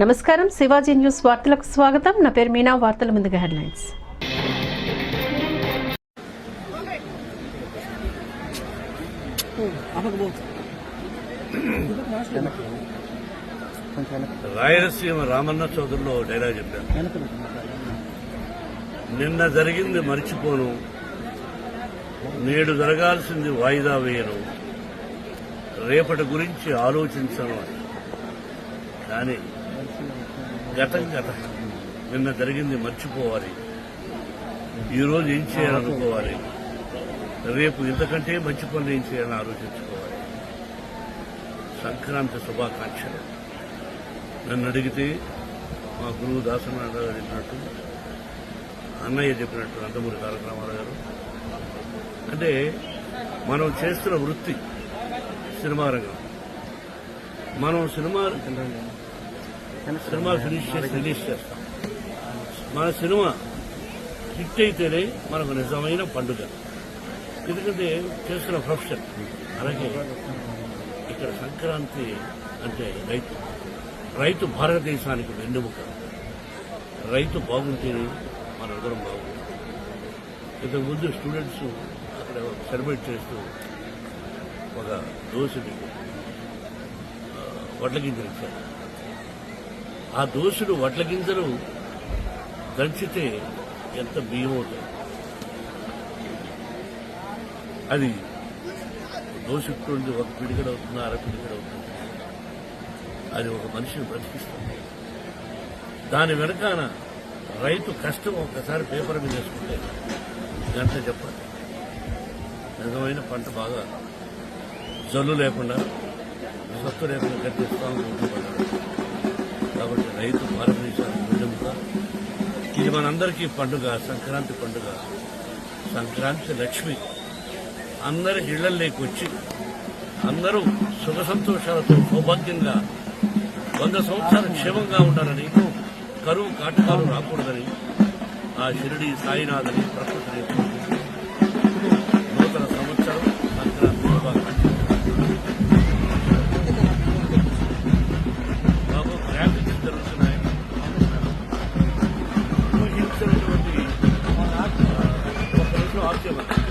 నమస్కారం. శివాజీ న్యూస్ వార్తలకు స్వాగతం. నా పేరు మీనా. వార్తల ముందుగా హెడ్లైన్స్. రాయలసీమ రామన్న చౌదరిలో ఓ డైలాగ్ చెప్పాను నిన్న జరిగింది మర్చిపోను. నేడు జరగాల్సింది వాయిదా వేయను. రేపటి గురించి ఆలోచించను కానీ గతం గత నిన్న జరిగింది మర్చిపోవాలి. ఈరోజు ఏం చేయాలనుకోవాలి? రేపు ఇంతకంటే మంచి పనులు ఏం చేయాలని ఆలోచించుకోవాలి. సంక్రాంతి శుభాకాంక్షలు. నన్ను అడిగితే మా గురువు దాసనారాయణ గారు చెప్పినట్టు అన్నయ్య చెప్పినట్టు నందమూరి తారక గారు. అంటే మనం చేస్తున్న వృత్తి సినిమా రంగం. మనం సినిమా సినిమా ఫినిష్ చేసి రిలీజ్ చేస్తాం మన సినిమా హిట్ అయితేనే మనకు నిజమైన పండుగ. ఎందుకంటే చేస్తున్న ప్రొఫెషన్ అలాగే ఇక్కడ సంక్రాంతి అంటే రైతు. రైతు భారతదేశానికి వెన్నెముక. రైతు బాగుంటేనే మన అందరం బాగుంటుంది ఇంతకుముందు స్టూడెంట్స్ అక్కడ సెలబ్రేట్ చేస్తూ ఒక దోశని వడ్ల గింజలు ఇచ్చారు. ఆ దోషుడు వడ్ల గింజలు దంచితే ఎంత బియ్యం అవుతుంది? అది దోశ నుండి ఒక పిడిగడ అవుతుంది అర పిడిగడ అవుతుంది. అది ఒక మనిషిని బ్రతికిస్తుంది. దాని వెనకాన రైతు కష్టం ఒక్కసారి పేపర్ మీద వేసుకుంటే గంట చెప్పాలి. నిజమైన పంట బాగా జల్లు లేకుండా సత్తు లేకుండా కట్టిస్తాం కాబట్టి రైతు భారతదేశానికి వెన్నెముక ఇది మనందరికీ పండుగ సంక్రాంతి పండుగ సంక్రాంతి లక్ష్మి. అందరి ఇళ్ళలోకి వచ్చి అందరూ సుఖ సంతోషాలతో సౌభాగ్యంగా వంద సంవత్సరాలు క్షేమంగా ఉండాలని కరువు కాటకాలు రాకూడదని ఆ షిరిడి సాయినాథని ప్రకృతిని Akçabat.